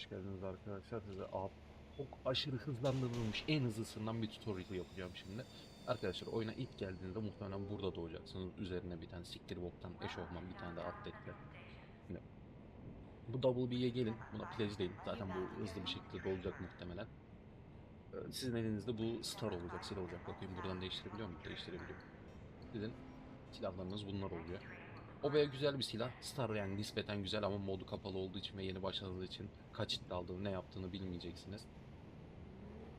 Hoş geldiniz arkadaşlar. Size ab- çok aşırı hızlandırılmış en hızlısından bir tutorial yapacağım şimdi. Arkadaşlar oyuna ilk geldiğinizde muhtemelen burada doğacaksınız. Üzerine bir tane siktir boktan eşofman bir tane de atletle. Şimdi bu Double B'ye gelin. Buna pledge değil. Zaten bu hızlı bir şekilde dolacak muhtemelen. Ee, Sizin elinizde bu star olacak, silah olacak. Bakayım buradan değiştirebiliyor muyum? Değiştirebiliyorum. Sizin silahlarınız bunlar oluyor. O baya güzel bir silah. Star yani nispeten güzel ama modu kapalı olduğu için ve yeni başladığı için kaç aldığını, ne yaptığını bilmeyeceksiniz.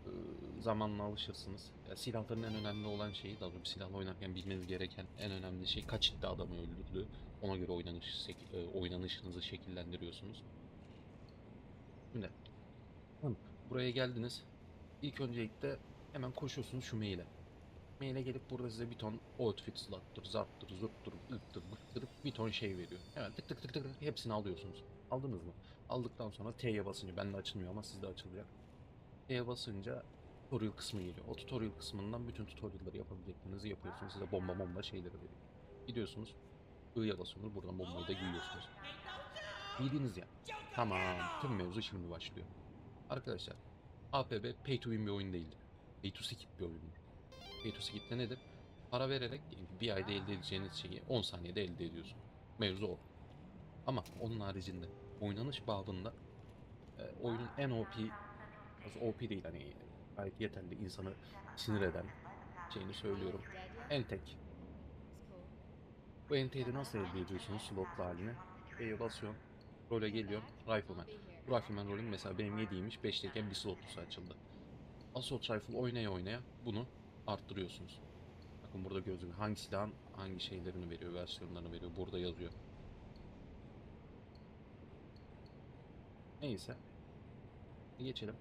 Ee, zamanla alışırsınız. Ya, silahların en önemli olan şeyi, daha doğrusu silahla oynarken bilmeniz gereken en önemli şey kaç hitte adamı öldürdü. Ona göre oynanış, e, oynanışınızı şekillendiriyorsunuz. Şimdi, buraya geldiniz. İlk öncelikle hemen koşuyorsunuz şu maile. Maile gelip burada size bir ton outfit slattır, zarttır, zurttur, ıktır, bıktır bir ton şey veriyor. Hemen tık tık tık tık hepsini alıyorsunuz. Aldınız mı? Aldıktan sonra T'ye basınca, bende açılmıyor ama sizde açılacak. T'ye basınca tutorial kısmı geliyor. O tutorial kısmından bütün tutorial'ları yapabileceklerinizi yapıyorsunuz. Size bomba bomba şeyleri veriyor. Gidiyorsunuz, I'ya basıyorsunuz, buradan bombayı da giyiyorsunuz. Giydiniz ya. Tamam, tüm mevzu şimdi başlıyor. Arkadaşlar, APB pay to win bir oyun değildir. Pay to skip bir oyundur. Pay to skip de nedir? Para vererek bir ayda elde edeceğiniz şeyi 10 saniyede elde ediyorsun. Mevzu o. Ama onun haricinde oynanış babında e, oyunun en OP, az OP değil hani gayet yeterli insanı sinir eden şeyini söylüyorum. Entek. Bu enteği nasıl elde ediyorsunuz slotlu haline? E'ye basıyorsun. Role geliyor. Rifleman. Bu Rifleman rolün mesela benim yediğimmiş 5'teyken bir slotlusu açıldı. Assault Rifle oynaya oynaya bunu arttırıyorsunuz. Bakın burada gözüküyor. Hangi silahın hangi şeylerini veriyor, versiyonlarını veriyor. Burada yazıyor. Neyse. Geçelim.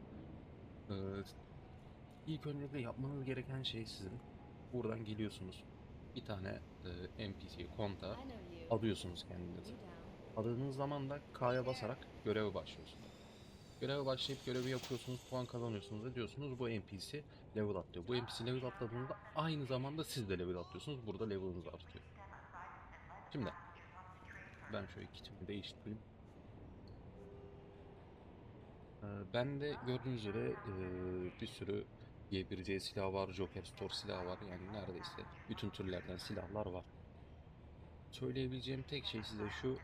Ee, ilk öncelikle yapmanız gereken şey sizin. Buradan geliyorsunuz. Bir tane e, NPC konta alıyorsunuz kendinize. Adadığınız zaman da K'ya basarak göreve başlıyorsunuz. Göreve başlayıp görevi yapıyorsunuz, puan kazanıyorsunuz ve diyorsunuz bu NPC level atlıyor. Bu NPC level atladığında aynı zamanda siz de level atlıyorsunuz. Burada level'ınız artıyor. Şimdi ben şöyle kitimi değiştireyim. Ee, ben de gördüğünüz üzere ee, bir sürü Y1C silahı var, Joker Store silahı var. Yani neredeyse bütün türlerden silahlar var. Söyleyebileceğim tek şey size şu.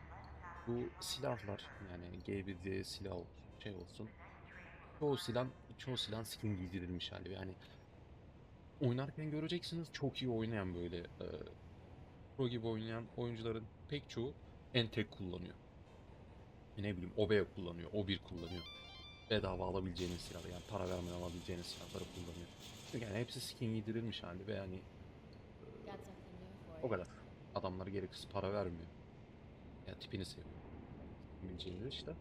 Bu silahlar yani G1C silah olsun, şey olsun. Çoğu silah, çoğu silah skin giydirilmiş hali. Yani oynarken göreceksiniz çok iyi oynayan böyle e, pro gibi oynayan oyuncuların pek çoğu Entek kullanıyor. Ne bileyim Obea kullanıyor, O1 kullanıyor. Bedava alabileceğiniz silahları yani para vermeden alabileceğiniz silahları kullanıyor. Çünkü yani hepsi skin giydirilmiş hali ve yani o kadar. Adamlar gereksiz para vermiyor. Ya tipini seviyor. Bileceğiniz işte.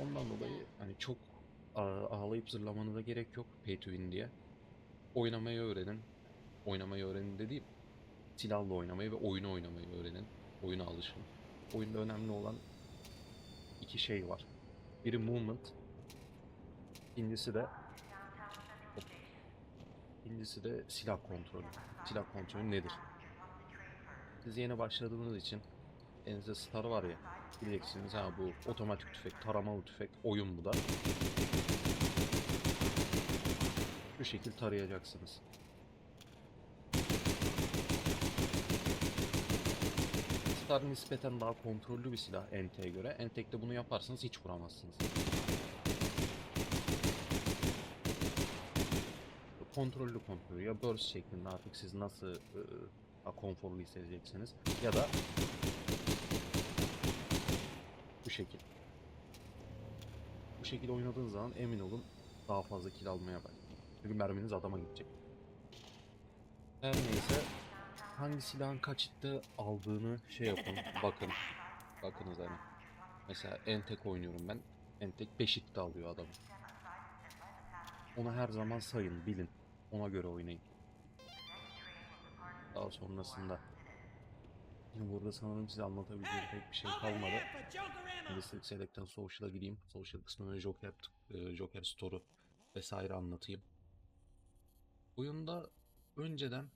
Ondan dolayı hani çok ağ- ağlayıp zırlamanıza gerek yok pay to win diye. Oynamayı öğrenin. Oynamayı öğrenin dediğim silahla oynamayı ve oyunu oynamayı öğrenin. Oyuna alışın. Oyunda önemli olan iki şey var. Biri movement. İkincisi de İkincisi de silah kontrolü. Silah kontrolü nedir? Siz yeni başladığınız için elinizde star var ya bileceksiniz ha bu otomatik tüfek, taramalı tüfek, oyun bu da. Bu şekil tarayacaksınız. Star nispeten daha kontrollü bir silah Entek'e göre. Entek'te bunu yaparsanız hiç vuramazsınız. kontrollü kontrolü ya burst şeklinde artık siz nasıl e, konforlu hissedeceksiniz ya da şekil. Bu şekilde oynadığınız zaman emin olun daha fazla kill almaya başlayın. Çünkü merminiz adama gidecek. Her neyse hangi silahın kaç hitte aldığını şey yapın bakın. Bakınız hani. Mesela Entek oynuyorum ben. Entek 5 hitte alıyor adamı. Onu her zaman sayın, bilin. Ona göre oynayın. Daha sonrasında Şimdi burada sanırım size anlatabileceğim pek bir şey kalmadı. Şimdi se- Select'ten Social'a gireyim. Social kısmına Joker, e, Joker Store'u vesaire anlatayım. Oyunda önceden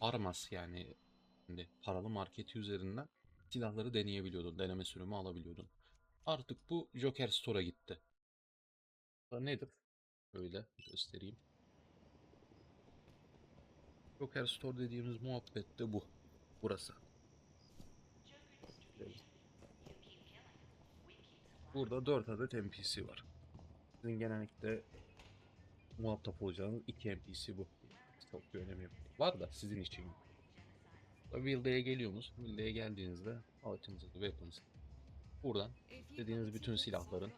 Armas yani şimdi paralı marketi üzerinden silahları deneyebiliyordun. Deneme sürümü alabiliyordun. Artık bu Joker Store'a gitti. Da nedir? Böyle göstereyim. Joker Store dediğimiz muhabbet de bu. Burası. Burada 4 adet NPC var. Sizin genellikle muhatap olacağınız 2 NPC bu. Çok bir önemi yok. Var da sizin için. Wilda'ya geliyorsunuz. Wilda'ya geldiğinizde altınızda weapons. Buradan dediğiniz bütün silahların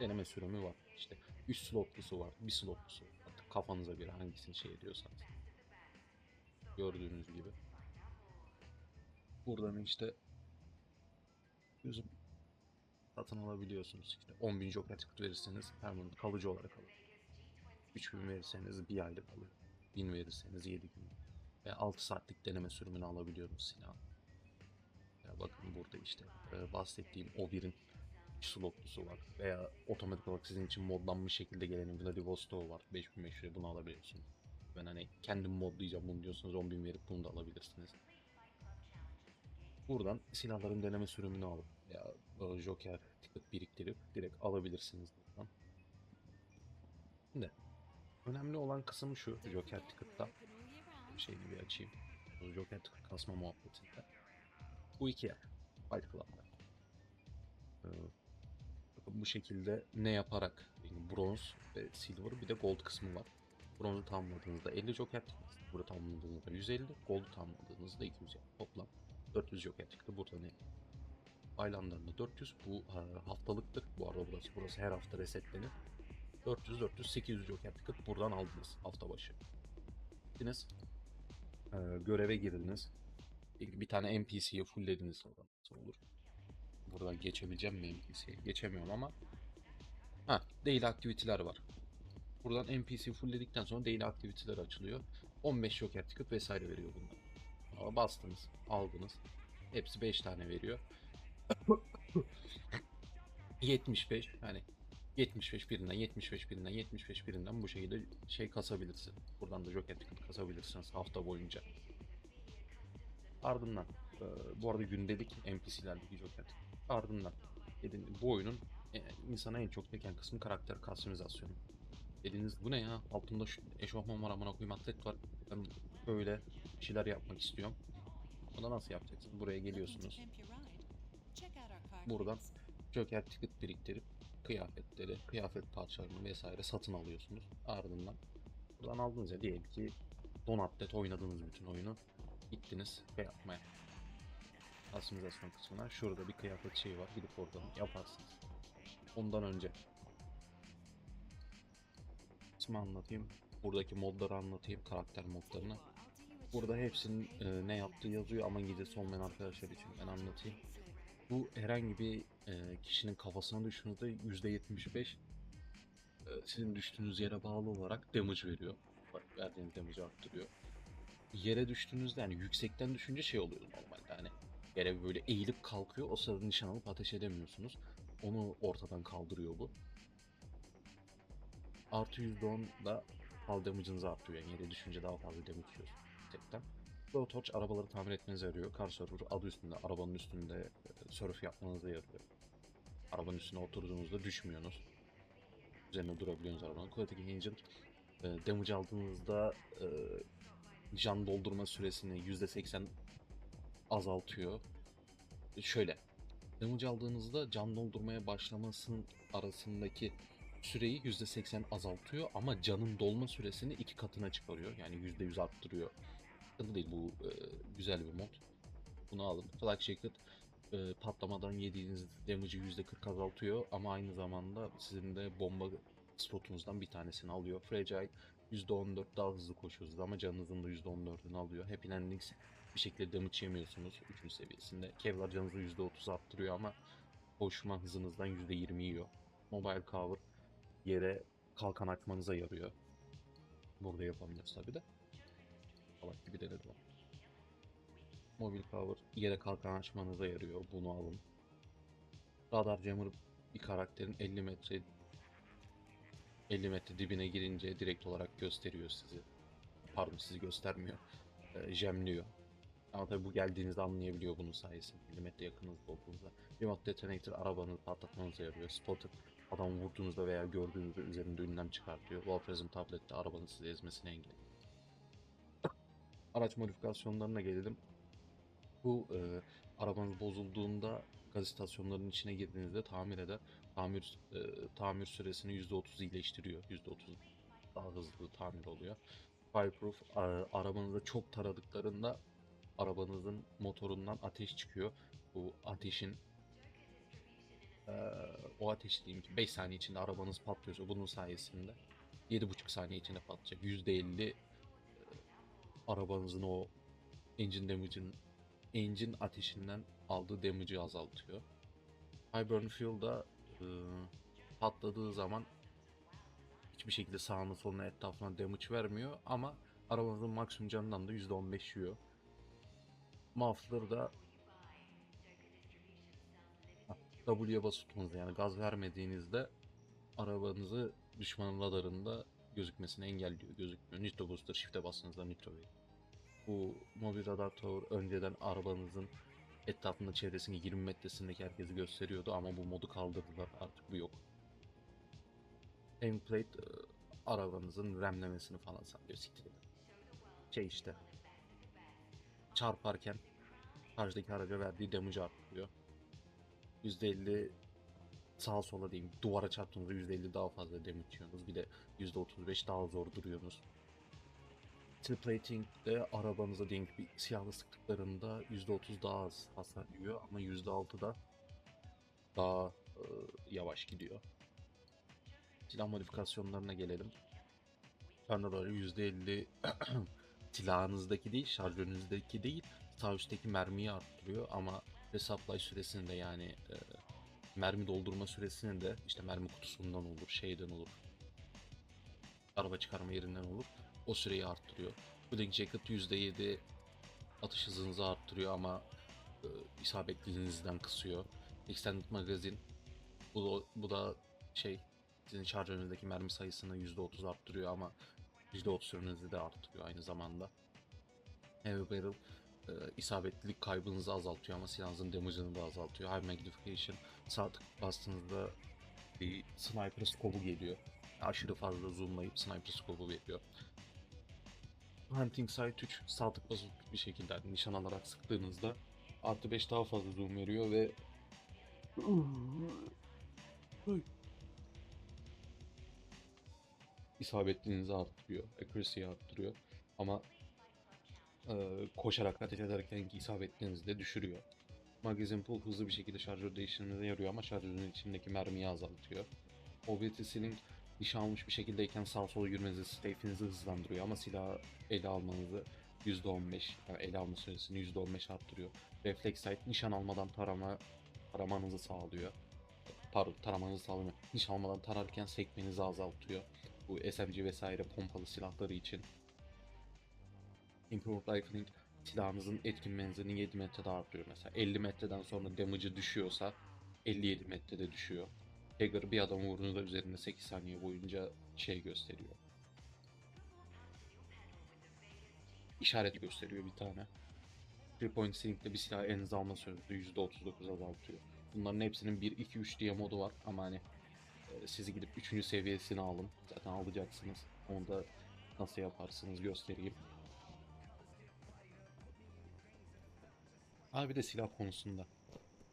deneme sürümü var. İşte 3 slotlusu var, 1 slotlusu var. Artık kafanıza göre hangisini şey ediyorsanız. Gördüğünüz gibi. Buradan işte yüzüm satın alabiliyorsunuz. İşte 10.000 joker ticket verirseniz permanent kalıcı olarak alır. 3000 verirseniz bir aylık alıyor. 1000 verirseniz 7 gün. Ve 6 saatlik deneme sürümünü alabiliyorsunuz silah. Ya bakın burada işte e, bahsettiğim o birin slotlusu var. Veya otomatik olarak sizin için modlanmış şekilde gelen Vladivostok'u var. 5500'e bunu alabiliyorsunuz. Ben hani kendim modlayacağım bunu diyorsanız 10.000 verip bunu da alabilirsiniz. Buradan silahların deneme sürümünü alıp ya e, Joker ticket biriktirip direkt alabilirsiniz buradan. Şimdi önemli olan kısım şu Joker ticket'ta şeyini bir açayım. Joker ticket kasma muhabbetinde. Bu iki yer. Fight Club'da. Ee, bu şekilde ne yaparak yani bronz ve silver bir de gold kısmı var. Bronzu tamamladığınızda 50 joker ticket, burada tamamladığınızda 150, gold'u tamamladığınızda 200 yani toplam 400 joker ticket burada ne? Aylanlarında 400 bu ha, haftalıktır bu arada burası burası her hafta resetlenir. 400 400 800 joker ticket buradan aldınız hafta başı. Gittiniz e, göreve girdiniz. Bir, tane NPC'yi fulllediniz oradan olur? Buradan geçebileceğim mi NPC'ye? Geçemiyorum ama Ha, daily aktiviteler var. Buradan NPC fullledikten sonra daily aktiviteler açılıyor. 15 joker ticket vesaire veriyor bunlar. Bastınız, aldınız. Hepsi 5 tane veriyor. 75 yani 75 birinden 75 birinden 75 birinden bu şekilde şey kasabilirsin. Buradan da joker ticket kasabilirsiniz hafta boyunca. Ardından e, bu arada gündelik NPC'lerdeki joker ticket. Ardından gibi bu oyunun e, insana en çok çeken kısmı karakter customizasyonu. Dediğiniz bu ne ya? Altında şu eşofman var amına koyayım atlet var. Ben böyle şeyler yapmak istiyorum. Bunu nasıl yapacaksınız? Buraya geliyorsunuz. Buradan Joker ticket biriktirip kıyafetleri, kıyafet parçalarını vesaire satın alıyorsunuz. Ardından buradan aldınız ya diyelim ki Don Atlet oynadığınız bütün oyunu gittiniz şey yapmaya. Customisasyon kısmına şurada bir kıyafet şeyi var. Gidip oradan yaparsınız. Ondan önce kısmı anlatayım. Buradaki modları anlatayım. Karakter modlarını. Burada hepsinin e, ne yaptığı yazıyor ama İngilizcesi olmayan arkadaşlar için ben anlatayım. Bu herhangi bir e, kişinin kafasına düştüğünüzde %75 e, sizin düştüğünüz yere bağlı olarak damage veriyor. Bak, Verdiğiniz damage'ı arttırıyor. Yere düştüğünüzde yani yüksekten düşünce şey oluyor normalde hani yere böyle eğilip kalkıyor o sırada nişan alıp ateş edemiyorsunuz. Onu ortadan kaldırıyor bu. Artı %10 da fall damage'ınızı artırıyor. Yani yere düşünce daha fazla damage yiyorsunuz tekten. Blowtorch arabaları tamir etmenize yarıyor. Car server adı üstünde, arabanın üstünde e, surf yapmanıza yarıyor. Arabanın üstüne oturduğunuzda düşmüyorsunuz. Üzerine durabiliyorsunuz arabanın. Quality Agent e, damage aldığınızda e, can doldurma süresini %80 azaltıyor. Şöyle, damage aldığınızda can doldurmaya başlamasının arasındaki süreyi %80 azaltıyor ama canın dolma süresini iki katına çıkarıyor. Yani %100 arttırıyor. Sıkıntı değil bu e, güzel bir mod. Bunu alın. Flag Jacket e, patlamadan yediğiniz damage'ı %40 azaltıyor ama aynı zamanda sizin de bomba slotunuzdan bir tanesini alıyor. Fragile %14 daha hızlı koşuyorsunuz ama canınızın da %14'ünü alıyor. Happy Landings bir şekilde damage yemiyorsunuz 3. seviyesinde. Kevlar canınızı %30 arttırıyor ama koşma hızınızdan %20 yiyor. Mobile Cover yere kalkan açmanıza yarıyor. Burada yapamıyoruz tabi de. Salak gibi de var. Mobil Cover yere kalkan açmanıza yarıyor. Bunu alın. Radar Jammer bir karakterin 50 metre 50 metre dibine girince direkt olarak gösteriyor sizi. Pardon sizi göstermiyor. E, jemliyor. Ama tabii bu geldiğinizde anlayabiliyor bunun sayesinde. Milimetre yakınınızda olduğunuzda. Remote Detonator arabanızı patlatmanıza yarıyor. Spotter adam vurduğunuzda veya gördüğünüzde üzerinde ünlem çıkartıyor. Wolfrazm tablette arabanın sizi ezmesini engelliyor. Araç modifikasyonlarına gelelim. Bu e, arabanız bozulduğunda gaz istasyonlarının içine girdiğinizde tamir eder. Tamir e, tamir süresini %30 iyileştiriyor. %30 daha hızlı tamir oluyor. Fireproof a- arabanızı çok taradıklarında arabanızın motorundan ateş çıkıyor. Bu ateşin eee, o ateş diyeyim ki 5 saniye içinde arabanız patlıyorsa bunun sayesinde 7,5 saniye içinde patlayacak. %50 eee, arabanızın o engine damage'in engine ateşinden aldığı damage'ı azaltıyor. High burn fuel da eee, patladığı zaman hiçbir şekilde sağına soluna etrafına damage vermiyor ama arabanızın maksimum canından da %15 yiyor. Muffler da W'ye tutmanızda yani gaz vermediğinizde arabanızı düşmanın radarında gözükmesini engelliyor. Gözükmüyor. Nitro Booster Shift'e bastığınızda Nitro veriyor. Bu mobil radar tower önceden arabanızın etrafında çevresini 20 metresindeki herkesi gösteriyordu ama bu modu kaldırdılar. Artık bu yok. Aimplate e, arabanızın remlemesini falan sağlıyor. Siktir. Şey işte. Çarparken karşıdaki araca verdiği damage'ı arttırıyor. %50 sağa sola diyeyim duvara çarptığınızda %50 daha fazla damage yiyorsunuz. Bir de %35 daha zor duruyorsunuz. Triplating'de arabanıza diyelim bir silahla sıktıklarında %30 daha az hasar yiyor ama %6 da daha e, yavaş gidiyor. Silah modifikasyonlarına gelelim. Thunderbolt'ı %50 silahınızdaki değil, şarjörünüzdeki değil, üstteki mermiyi arttırıyor ama resupply süresini de yani e, mermi doldurma süresini de işte mermi kutusundan olur, şeyden olur, araba çıkarma yerinden olur. O süreyi arttırıyor. Cooling Jacket %7 atış hızınızı arttırıyor ama e, isabetliliğinizden kısıyor. Extended Magazine bu da, bu da şey sizin şarjörünüzdeki mermi sayısını %30 arttırıyor ama %30 sürenizi de arttırıyor aynı zamanda. Heavy Barrel e, isabetlilik kaybınızı azaltıyor ama silahınızın damage'ını da azaltıyor. High Magnification sağ tık bastığınızda bir sniper scope'u geliyor. Aşırı fazla zoomlayıp sniper scope'u veriyor. Hunting Sight 3 sağ tık basıp bir şekilde nişan alarak sıktığınızda artı 5 daha fazla zoom veriyor ve isabetliğinizi arttırıyor, accuracy'yi arttırıyor ama e, koşarak ateş ederken isabetliğinizi de düşürüyor. Magazin pull hızlı bir şekilde şarjör değiştirmenize yarıyor ama şarjörün içindeki mermiyi azaltıyor. Ceiling nişan almış bir şekildeyken sağ sola yürümenizi, stafe'inizi hızlandırıyor ama silahı ele almanızı %15, yani ele alma süresini %15 arttırıyor. Reflex Sight nişan almadan tarama taramanızı sağlıyor. Pardon taramanızı sağlamıyor. Nişan almadan tararken sekmenizi azaltıyor. Bu SMG vesaire pompalı silahları için. Improved Rifling silahınızın etkin menzilini 7 metrede artırıyor mesela. 50 metreden sonra damage'ı düşüyorsa 57 metrede düşüyor. Dagger bir adamı vurduğunda üzerinde 8 saniye boyunca şey gösteriyor. İşaret gösteriyor bir tane. 3 point sling'de bir silah en hızlı alma süresi %39 azaltıyor. Bunların hepsinin 1, 2, 3 diye modu var ama hani e, sizi gidip 3. seviyesini alın. Zaten alacaksınız. Onu da nasıl yaparsınız göstereyim. Abi de silah konusunda.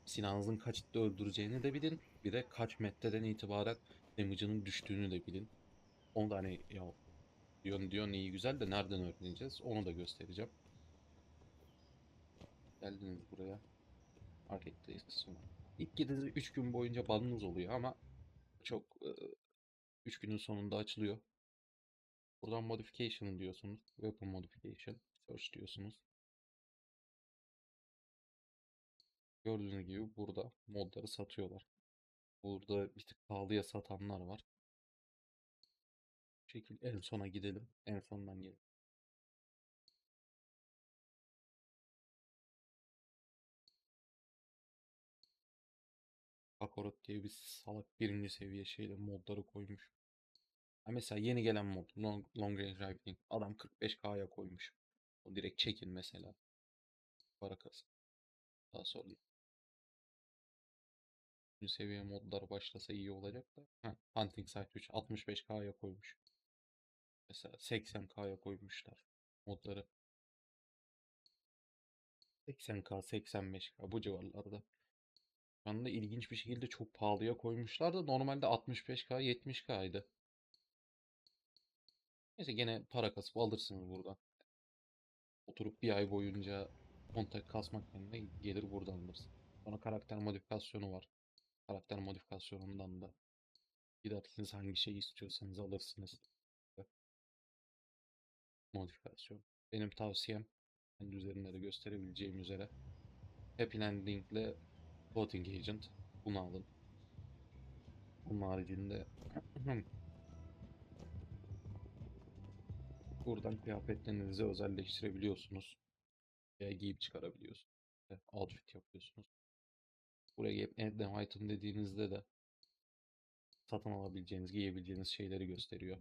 Silahınızın kaç hitte öldüreceğini de bilin. Bir de kaç metreden itibaren damage'ının düştüğünü de bilin. Onu da hani ya diyorsun diyorsun iyi güzel de nereden öğreneceğiz onu da göstereceğim. Geldiniz buraya. Marketplace kısmı. İlk girdiğinizde 3 gün boyunca banınız oluyor ama çok 3 günün sonunda açılıyor. Buradan modification diyorsunuz. Weapon modification. Search diyorsunuz. Gördüğünüz gibi burada modları satıyorlar. Burada bir tık pahalıya satanlar var. Bu şekil en sona gidelim. En sondan gelin. Kakorot diye bir salak birinci seviye şeyle modları koymuş. Ha mesela yeni gelen mod long, long range rifling adam 45k'ya koymuş. O direkt çekin mesela. Para kasın. Daha sonra seviye modlar başlasa iyi olacak da. Heh, Hunting Site 3 65K'ya koymuş. Mesela 80K'ya koymuşlar modları. 80K, 85K bu civarlarda. Şu anda ilginç bir şekilde çok pahalıya koymuşlar da normalde 65K, 70K'ydı. Neyse gene para kasıp alırsınız buradan. Oturup bir ay boyunca kontak kasmak yerine gelir buradan alırsın. Sonra karakter modifikasyonu var. Karakter modifikasyonundan da gidersiniz hangi şeyi istiyorsanız alırsınız. Modifikasyon. Benim tavsiyem kendi üzerinde de gösterebileceğim üzere Happy Landing ile Floating Agent bunu alın. Bunun haricinde buradan kıyafetlerinizi özelleştirebiliyorsunuz. Veya giyip çıkarabiliyorsunuz. Outfit yapıyorsunuz. Buraya gelip Add Item dediğinizde de satın alabileceğiniz, giyebileceğiniz şeyleri gösteriyor.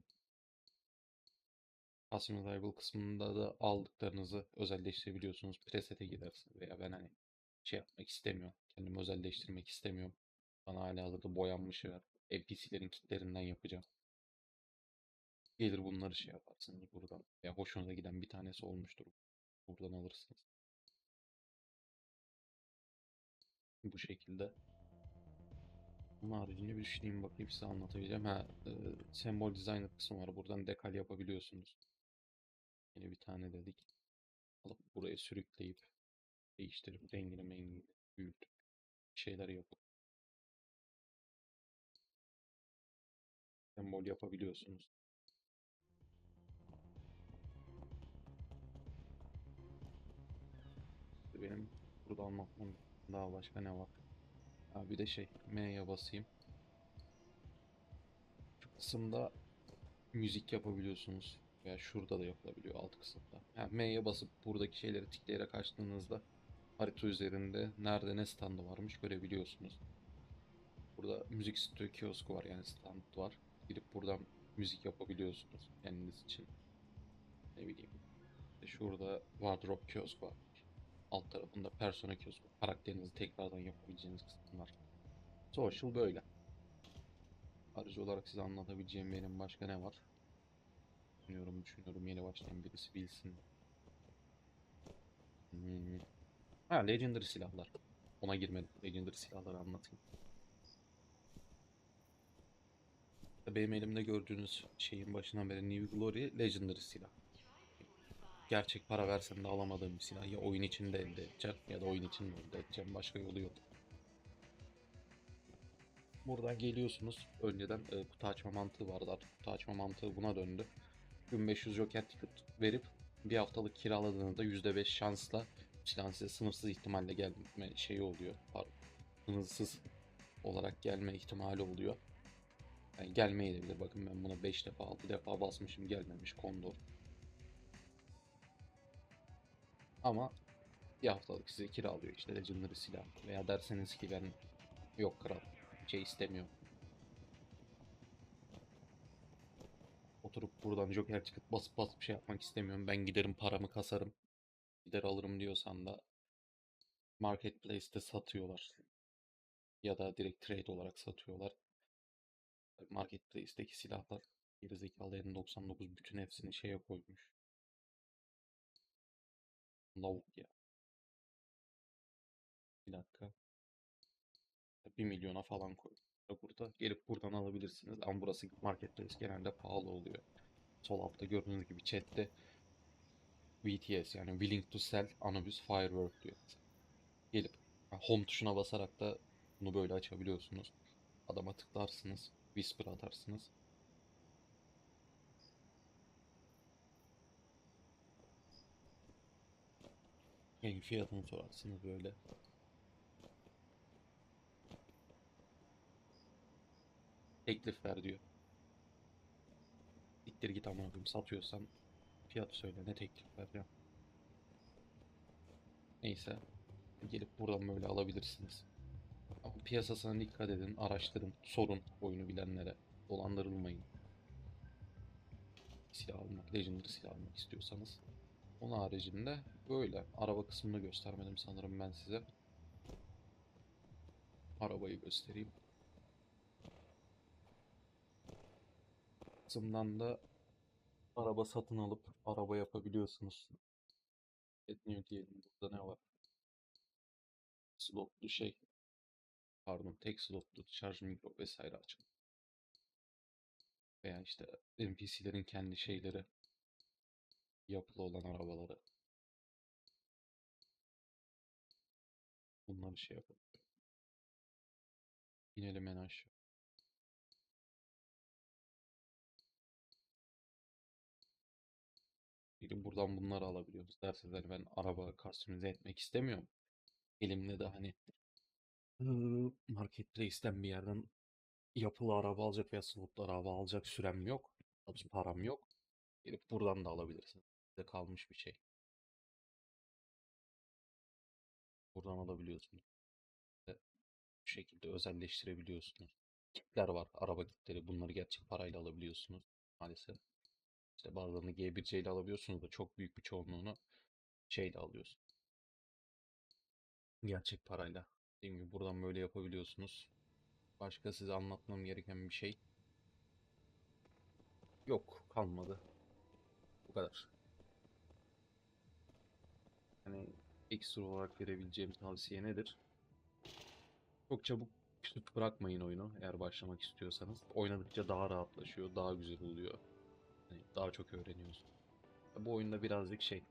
Customizable kısmında da aldıklarınızı özelleştirebiliyorsunuz. Preset'e gidersiniz veya ben hani şey yapmak istemiyorum. Kendimi özelleştirmek istemiyorum. Bana hala hazırda boyanmışı var. NPC'lerin kitlerinden yapacağım. Gelir bunları şey yaparsınız buradan. Veya hoşunuza giden bir tanesi olmuştur. Buradan alırsınız. Bu şekilde. Bunun haricinde bir düşüneyim bakayım size anlatabileceğim. Ha, e, sembol designer kısmı var. Buradan dekal yapabiliyorsunuz. Yine bir tane dedik. Alıp buraya sürükleyip değiştirip rengini mengini büyütüp şeyler yapıp sembol yapabiliyorsunuz. Benim burada anlatmam daha başka ne var? Ha, bir de şey M'ye basayım. Şu kısımda müzik yapabiliyorsunuz. Veya şurada da yapılabiliyor alt kısımda. Ha, M'ye basıp buradaki şeyleri tıklayarak açtığınızda harita üzerinde nerede ne standı varmış görebiliyorsunuz. Burada müzik stüdyo kiosku var yani stand var. Gidip buradan müzik yapabiliyorsunuz kendiniz için. Ne bileyim. İşte şurada wardrobe kiosk var. Alt tarafında persona kiosku. Karakterinizi tekrardan yapabileceğiniz kısımlar. Social böyle. Ayrıca olarak size anlatabileceğim benim başka ne var? Düşünüyorum düşünüyorum yeni başlayan birisi bilsin. Hmm. Ha Legendary silahlar. Ona girmedim. Legendary silahları anlatayım. Benim elimde gördüğünüz şeyin başından beri New Glory Legendary silah. Gerçek para versen de alamadığım bir silah. Ya oyun içinde elde edeceğim ya da oyun içinde elde edeceğim. Başka yolu yok. Buradan geliyorsunuz. Önceden e, kutu açma mantığı vardı. Artık kutu açma mantığı buna döndü. 1500 Joker ticket verip bir haftalık kiraladığınızda %5 şansla silahın size sınırsız ihtimalle gelme şeyi oluyor. Pardon. Sınırsız olarak gelme ihtimali oluyor. Yani gelmeyebilir. Bakın ben buna 5 defa 6 defa basmışım gelmemiş kondor. Ama bir haftalık size kiralıyor işte Legendary silah. Veya derseniz ki ben yok kral şey istemiyorum. Oturup buradan Joker çıkıp basıp basıp şey yapmak istemiyorum. Ben giderim paramı kasarım. Gider alırım diyorsan da Marketplace'te satıyorlar. Ya da direkt trade olarak satıyorlar. Marketplace'teki silahlar gerizekalı N99 bütün hepsini şeye koymuş. Lavuk ya. Bir dakika. 1 milyona falan koy. Burada gelip buradan alabilirsiniz. Ama burası marketplace genelde pahalı oluyor. Sol altta gördüğünüz gibi chatte VTS yani Willing to Sell Anubis Firework diyor. Gelip home tuşuna basarak da bunu böyle açabiliyorsunuz. Adama tıklarsınız. Whisper atarsınız. Yani fiyatını sorarsınız böyle. Teklif ver diyor. İttir git amına satıyorsan fiyatı söyle ne teklif vereceğim. Neyse gelip buradan böyle alabilirsiniz. Ama piyasasına dikkat edin, araştırın, sorun oyunu bilenlere. Dolandırılmayın. Silah almak, Legendary silah almak istiyorsanız Onun haricinde böyle. Araba kısmını göstermedim sanırım ben size. Arabayı göstereyim. Kısımdan da araba satın alıp araba yapabiliyorsunuz. Etniyor diyelim. Burada ne var? Slotlu şey. Pardon tek slotlu şarj mikro vesaire açın. Veya işte NPC'lerin kendi şeyleri yapılı olan arabaları. Bunları şey yapalım. İnelim en aşağı. Gelin buradan bunları alabiliyoruz. Derseniz hani ben araba customize etmek istemiyorum. Elimde de hani marketplace'ten bir yerden yapılı araba alacak veya slotlu araba alacak sürem yok. Param yok. Gelip buradan da alabilirsiniz. Kalmış bir şey. Buradan alabiliyorsunuz. Ve Bu şekilde özelleştirebiliyorsunuz. Kitler var. Araba kitleri. Bunları gerçek parayla alabiliyorsunuz. Maalesef. İşte bazılarını G1C ile alabiliyorsunuz da çok büyük bir çoğunluğunu şeyle alıyorsunuz. Gerçek parayla. Dediğim gibi buradan böyle yapabiliyorsunuz. Başka size anlatmam gereken bir şey yok. Kalmadı. Bu kadar. Hani ekstra olarak verebileceğim tavsiye nedir? Çok çabuk küçük bırakmayın oyunu eğer başlamak istiyorsanız. Oynadıkça daha rahatlaşıyor, daha güzel oluyor. Hani daha çok öğreniyorsun. Bu oyunda birazcık şey.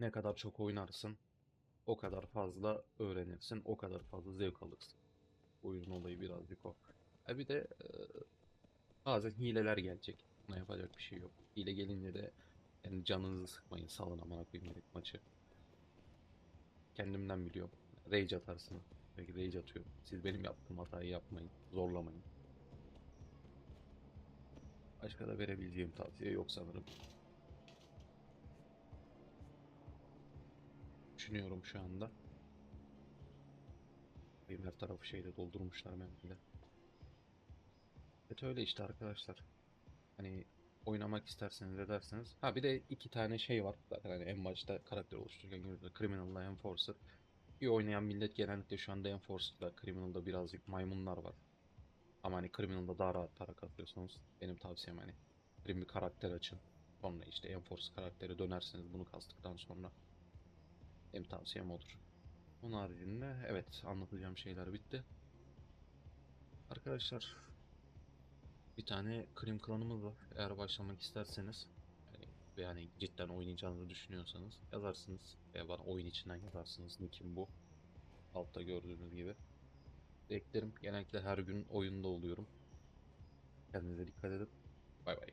Ne kadar çok oynarsın, o kadar fazla öğrenirsin, o kadar fazla zevk alırsın. Oyunun olayı birazcık o. Ha bir de e, bazen hileler gelecek. Buna yapacak bir şey yok. Hile gelince de yani canınızı sıkmayın. Salın amına koyayım direkt maçı. Kendimden biliyorum. Rage atarsın. Belki rage atıyorum. Siz benim yaptığım hatayı yapmayın. Zorlamayın. Başka da verebileceğim tavsiye yok sanırım. Düşünüyorum şu anda. Benim her tarafı şeyle doldurmuşlar memnuniyet. Evet öyle işte arkadaşlar. Hani oynamak isterseniz ederseniz. Ha bir de iki tane şey var. Zaten hani en başta karakter oluştururken görüyoruz. Criminal'la Enforcer. İyi oynayan millet genellikle şu anda Enforcer'da, Criminal'da birazcık maymunlar var. Ama hani Criminal'da daha rahat para katıyorsanız benim tavsiyem hani bir karakter açın. Sonra işte Enforcer karakteri dönerseniz bunu kastıktan sonra benim tavsiyem odur. Onun haricinde evet anlatacağım şeyler bitti. Arkadaşlar bir tane Krim klanımız var. Eğer başlamak isterseniz yani, yani cidden oynayacağınızı düşünüyorsanız yazarsınız veya bana oyun içinden yazarsınız. Nickim bu. Altta gördüğünüz gibi. Beklerim. Genellikle her gün oyunda oluyorum. Kendinize dikkat edin. Bay bay.